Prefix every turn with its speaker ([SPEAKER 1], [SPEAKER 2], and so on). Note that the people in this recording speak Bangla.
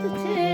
[SPEAKER 1] পথ ছেড়ে